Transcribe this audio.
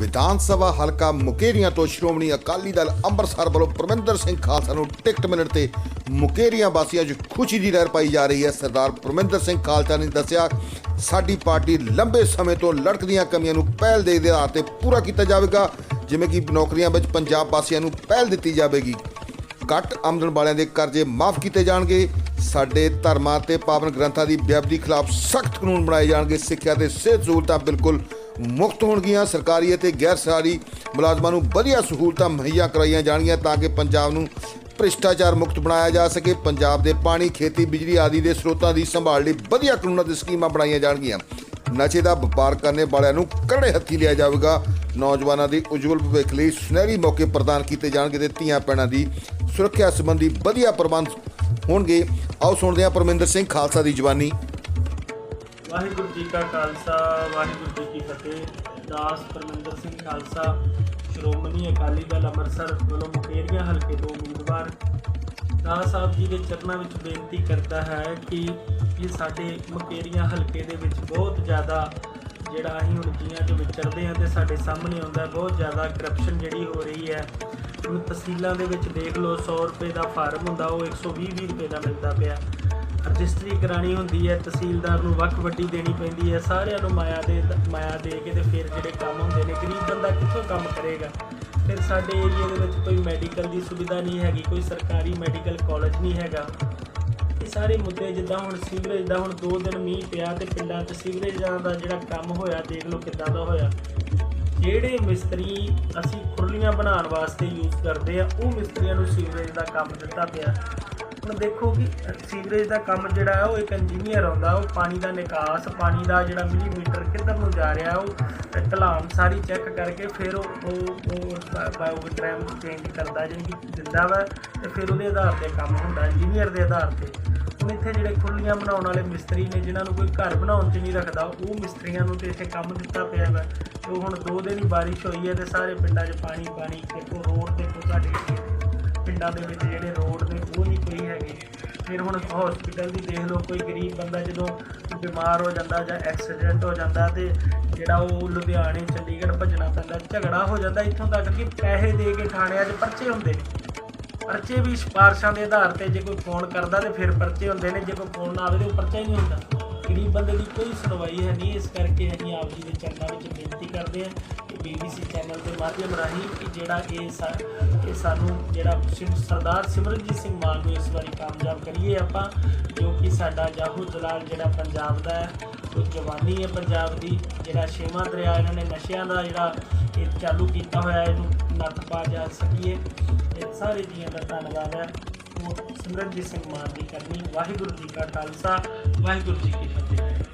ਵਿਧਾਨ ਸਭਾ ਹਲਕਾ ਮੁਕੇਰੀਆਂ ਤੋਂ ਸ਼੍ਰੋਮਣੀ ਅਕਾਲੀ ਦਲ ਅੰਮ੍ਰਿਤਸਰ ਵੱਲੋਂ ਪਰਮਿੰਦਰ ਸਿੰਘ ਖਾਲਸਾ ਨੂੰ ਟਿਕਟ ਮਿਲਣ ਤੇ ਮੁਕੇਰੀਆਂ ਵਾਸੀਆਂ 'ਚ ਖੁਸ਼ੀ ਦੀ ਲਹਿਰ ਪਾਈ ਜਾ ਰਹੀ ਹੈ। ਸਰਦਾਰ ਪਰਮਿੰਦਰ ਸਿੰਘ ਖਾਲਸਾ ਨੇ ਦੱਸਿਆ, ਸਾਡੀ ਪਾਰਟੀ ਲੰਬੇ ਸਮੇਂ ਤੋਂ ਲੜਕਦੀਆਂ ਕਮੀਆਂ ਨੂੰ ਪਹਿਲ ਦੇ ਆਧਾਰ ਤੇ ਪੂਰਾ ਕੀਤਾ ਜਾਵੇਗਾ, ਜਿਵੇਂ ਕਿ ਨੌਕਰੀਆਂ ਵਿੱਚ ਪੰਜਾਬ ਵਾਸੀਆਂ ਨੂੰ ਪਹਿਲ ਦਿੱਤੀ ਜਾਵੇਗੀ। ਘੱਟ ਆਮਦਨ ਵਾਲਿਆਂ ਦੇ ਕਰਜ਼ੇ ਮਾਫ ਕੀਤੇ ਜਾਣਗੇ। ਸਾਡੇ ਧਰਮਾਂ ਤੇ ਪਾਵਨ ਗ੍ਰੰਥਾਂ ਦੀ ਬੇਅਦਬੀ ਖਿਲਾਫ ਸਖਤ ਕਾਨੂੰਨ ਬਣਾਏ ਜਾਣਗੇ। ਸਿੱਖਿਆ ਤੇ ਸਿਹਤ ਸਹੂਲਤਾਂ ਬਿਲਕੁਲ ਮੁਕਤ ਹੋਣਗੀਆਂ। ਸਰਕਾਰੀ ਅਤੇ ਗੈਰ ਸਰਕਾਰੀ ਮੁਲਾਜ਼ਮਾਂ ਨੂੰ ਵਧੀਆ ਸਹੂਲਤਾਂ ਮੁਹੱਈਆ ਕਰਾਈਆਂ ਜਾਣਗੀਆਂ ਤਾਂ ਕਿ ਪੰਜਾਬ ਨੂੰ ਭ੍ਰਿਸ਼ਟਾਚਾਰ ਮੁਕਤ ਬਣਾਇਆ ਜਾ ਸਕੇ। ਪੰਜਾਬ ਦੇ ਪਾਣੀ, ਖੇਤੀ, ਬਿਜਲੀ ਆਦਿ ਦੇ ਸਰੋਤਾਂ ਦੀ ਸੰਭਾਲ ਲਈ ਵਧੀਆ ਕਾਨੂੰਨਾਂ ਤੇ ਸਕੀਮਾਂ ਬਣਾਈਆਂ ਜਾਣਗੀਆਂ। ਨਸ਼ੇ ਦਾ ਵਪਾਰ ਕਰਨੇ ਵਾਲਿਆਂ ਨੂੰ ਕਰੜੇ ਹੱਥੀ ਲਿਆ ਜਾਵੇਗਾ। ਨੌਜਵਾਨਾਂ ਦੀ ਉਜਵਲ ਭਵਿੱਖ ਲਈ ਸੁਨਹਿਰੀ ਮੌਕੇ ਪ੍ਰਦਾਨ ਕੀਤੇ ਜਾਣਗੇ ਤੇ ਧੀਆਂ ਪੈਣਾ ਦੀ ਸੁਰੱਖਿਆ ਸੰਬੰਧੀ ਵਧੀਆ ਪ੍ਰਬੰਧ ਹੋਣਗੇ। ਆਓ ਸੁਣਦੇ ਹਾਂ ਪਰਮਿੰਦਰ ਸਿੰਘ ਖਾਲਸਾ ਦੀ ਜਵਾਨੀ। ਵਾਹਿਗੁਰੂ ਜੀ ਕਾ ਖਾਲਸਾ, ਵਾਹਿਗੁਰੂ ਜੀ ਕੀ ਫਤਿਹ। ਦਾਸ ਪਰਮਿੰਦਰ ਸਿੰਘ ਖਾਲਸਾ, ਸ਼੍ਰੋਮਣੀ ਅਕਾਲੀ ਦਲ ਅੰਮ੍ਰਿਤਸਰ ਵੱਲੋਂ ਮੁਕੇਰੀਆਂ ਹਲਕੇ ਤੋਂ ਉਮੀਦਵਾਰ। ਦਾਸ ਸਾਹਿਬ ਜੀ ਦੇ ਚਰਨਾਂ ਵਿੱਚ ਬੇਨਤੀ ਕਰਦਾ ਹੈ ਕਿ ਇਹ ਸਾਡੇ ਮੁਕੇਰੀਆਂ ਹਲਕੇ ਦੇ ਵਿੱਚ ਬਹੁਤ ਜ਼ਿਆਦਾ ਜਿਹੜਾ ਅਸੀਂ ਹੁਣ ਜੀਆਂ 'ਚ ਵਿਚਰਦੇ ਹਾਂ ਤੇ ਸਾਡੇ ਸਾਹਮਣੇ ਆਉਂਦਾ ਬਹੁਤ ਜ਼ਿਆਦਾ ਕਰਪਸ਼ਨ ਜਿਹੜੀ ਹੋ ਰਹੀ ਹੈ। ਹੁਣ ਤਹਿਸੀਲਾਂ ਦੇ ਵਿੱਚ ਦੇਖ ਲਓ 100 ਰੁਪਏ ਦਾ ਫਾਰਮ ਹੁੰਦਾ, ਉਹ 120 ਵੀਹ ਰੁਪਏ ਦਾ ਮਿਲਦਾ ਪਿਆ। ਰਜਿਸਟਰੀ ਕਰਾਣੀ ਹੁੰਦੀ ਹੈ, ਤਹਿਸੀਲਦਾਰ ਨੂੰ ਵੱਖ ਵੱਡੀ ਦੇਣੀ ਪੈਂਦੀ ਹੈ, ਸਾਰਿਆਂ ਨੂੰ ਮਾਇਆ ਦੇ ਮਾਇਆ ਦੇ ਕੇ ਤੇ ਫਿਰ ਜਿਹੜੇ ਕੰਮ ਹੁੰਦੇ ਨੇ, ਗਰੀਬ ਬੰਦਾ ਕਿੱਥੋਂ ਕੰਮ ਕਰੇਗਾ? ਫਿਰ ਸਾਡੇ ਏਰੀਆ ਦੇ ਵਿੱਚ ਕੋਈ ਮੈਡੀਕਲ ਦੀ ਸੁਵਿਧਾ ਨਹੀਂ ਹੈਗੀ, ਕੋਈ ਸਰਕਾਰੀ ਮੈਡੀਕਲ ਕਾਲਜ ਨਹੀਂ ਹੈਗਾ। ਇਹ ਸਾਰੇ ਮੁੱਦੇ ਜਿੱਦਾਂ ਹੁਣ ਸੀਵਰੇਜ ਦਾ, ਹੁਣ 2 ਦਿਨ ਮੀਂਹ ਪਿਆ ਤੇ ਪਿੰਡਾਂ 'ਚ ਸੀਵਰੇਜਾਂ ਦਾ ਜਿਹੜਾ ਕੰਮ ਹੋਇਆ, ਦੇਖ ਲਓ ਕਿੱਦਾਂ ਦਾ ਹੋਇਆ। ਜਿਹੜੇ ਮਿਸਤਰੀ ਅਸੀਂ ਖੁਰਲੀਆਂ ਬਣਾਉਣ ਵਾਸਤੇ ਯੂਜ਼ ਕਰਦੇ ਆ, ਉਹ ਮਿਸਤਰੀਆਂ ਨੂੰ ਸੀਵਰੇਜ ਦਾ ਕੰਮ ਦਿੱਤਾ ਪਿਆ। ਹੁਣ ਦੇਖੋ ਕਿ ਸੀਵਰੇਜ ਦਾ ਕੰਮ ਜਿਹੜਾ ਹੈ ਉਹ ਇੱਕ ਇੰਜੀਨੀਅਰ ਆਉਂਦਾ, ਉਹ ਪਾਣੀ ਦਾ ਨਿਕਾਸ, ਪਾਣੀ ਦਾ ਜਿਹੜਾ ਮਿਲੀਮੀਟਰ ਕਿੱਧਰ ਨੂੰ ਜਾ ਰਿਹਾ, ਉਹ ਢਲਾਨ ਸਾਰੀ ਚੈੱਕ ਕਰਕੇ ਫਿਰ ਉਹ ਉਹ ਉਹ ਬਾਇਓਗ੍ਰਾਮ ਚੇਂਜ ਕਰਦਾ, ਜਾਣੀ ਕਿ ਦਿੰਦਾ ਵਾ ਤੇ ਫਿਰ ਉਹਦੇ ਆਧਾਰ ਤੇ ਕੰਮ ਹੁੰਦਾ ਇੰਜੀਨੀਅਰ ਦੇ ਆਧਾਰ ਤੇ। ਹੁਣ ਇੱਥੇ ਜਿਹੜੇ ਖੁਰਲੀਆਂ ਬਣਾਉਣ ਵਾਲੇ ਮਿਸਤਰੀ ਨੇ, ਜਿਨ੍ਹਾਂ ਨੂੰ ਕੋਈ ਘਰ ਬਣਾਉਣ 'ਚ ਨਹੀਂ ਰੱਖਦਾ, ਉਹ ਮਿਸਤਰੀਆਂ ਨੂੰ ਤੇ ਇੱਥੇ ਕੰਮ ਦਿੱਤਾ ਪਿਆ ਵਾ। ਉਹ ਹੁਣ ਦੋ ਦਿਨ ਹੀ ਬਾਰਿਸ਼ ਹੋਈ ਹੈ ਤੇ ਸਾਰੇ ਪਿੰਡਾਂ 'ਚ ਪਾਣੀ ਪਾਣੀ, ਦੇਖੋ ਰੋਡ 'ਤੇ ਦੇਖੋ ਸਾਡੇ ਪਿੰਡਾਂ ਦੇ ਵਿੱਚ ਜਿਹੜੇ ਰੋਡ ਨੇ, ਉਹ ਨਹੀਂ ਕੋਈ ਹੈਗੇ। ਫਿਰ ਹੁਣ ਹਸਪੀਟਲ ਦੀ ਦੇਖ ਲਓ, ਕੋਈ ਗਰੀਬ ਬੰਦਾ ਜਦੋਂ ਬਿਮਾਰ ਹੋ ਜਾਂਦਾ ਜਾਂ ਐਕਸੀਡੈਂਟ ਹੋ ਜਾਂਦਾ ਤੇ ਜਿਹੜਾ ਉਹ ਲੁਧਿਆਣੇ, ਚੰਡੀਗੜ੍ਹ ਭੱਜਣਾ ਪੈਂਦਾ, ਝਗੜਾ ਹੋ ਜਾਂਦਾ ਇੱਥੋਂ ਤੱਕ ਕਿ ਪੈਸੇ ਦੇ ਕੇ ਥਾਣਿਆਂ 'ਚ ਪਰਚੇ ਹੁੰਦੇ ਨੇ। ਪਰਚੇ ਵੀ ਸਿਫਾਰਸ਼ਾਂ ਦੇ ਆਧਾਰ ਤੇ ਜੇ ਕੋਈ ਫੋਨ ਕਰਦਾ ਤੇ ਫਿਰ ਪਰਚੇ ਹੁੰਦੇ ਨੇ, ਜੇ ਕੋਈ ਫੋਨ ਨਾ ਆਵੇ ਤੇ ਉਹ ਪਰਚਾ ਹੀ ਨਹੀਂ ਹੁੰਦਾ। ਗਰੀਬ ਬੰਦੇ ਦੀ ਕੋਈ ਸੁਣਵਾਈ ਹੈ ਨਹੀਂ, ਇਸ ਕਰਕੇ ਅਸੀਂ ਆਪ ਜੀ ਦੇ ਚਰਨਾਂ ਵਿੱਚ ਬੇਨਤੀ ਕਰਦੇ ਹਾਂ ਕਿ ਬੀਬੀਸੀ ਚੈਨਲ ਦੇ ਮਾਧਿਅਮ ਰਾਹੀਂ ਕਿ ਜਿਹੜਾ ਇਹ ਸਾ- ਇਹ ਸਾਨੂੰ ਜਿਹੜਾ ਸਿਮ- ਸਰਦਾਰ ਸਿਮਰਨਜੀਤ ਸਿੰਘ ਮਾਨ ਨੂੰ ਇਸ ਵਾਰੀ ਕਾਮਯਾਬ ਕਰੀਏ ਆਪਾਂ, ਜੋ ਕਿ ਸਾਡਾ ਜਾਹੂ ਜਲਾਲ ਜਿਹੜਾ ਪੰਜਾਬ ਦਾ ਹੈ, ਉਹ ਜਵਾਨੀ ਹੈ ਪੰਜਾਬ ਦੀ, ਜਿਹੜਾ ਛੇਵਾਂ ਦਰਿਆ ਇਹਨਾਂ ਨੇ ਨਸ਼ਿਆਂ ਦਾ ਜਿਹੜਾ ਇਹ ਚਾਲੂ ਕੀਤਾ ਹੋਇਆ, ਇਹਨੂੰ ਨੱਥ ਪਾ ਜਾ ਸਕੀਏ। ਇਹ ਸਾਰੇ ਜੀਆਂ ਦਾ ਧੰਨਵਾਦ ਹੈ। ਉਹ ਸਿਮਰਨਜੀਤ ਸਿੰਘ ਮਾਨ ਦੀ ਕਰਨੀ। ਵਾਹਿਗੁਰੂ ਜੀ ਕਾ ਖਾਲਸਾ ਵਾਹਿਗੁਰੂ ਜੀ ਕੀ ਫਤਿਹ।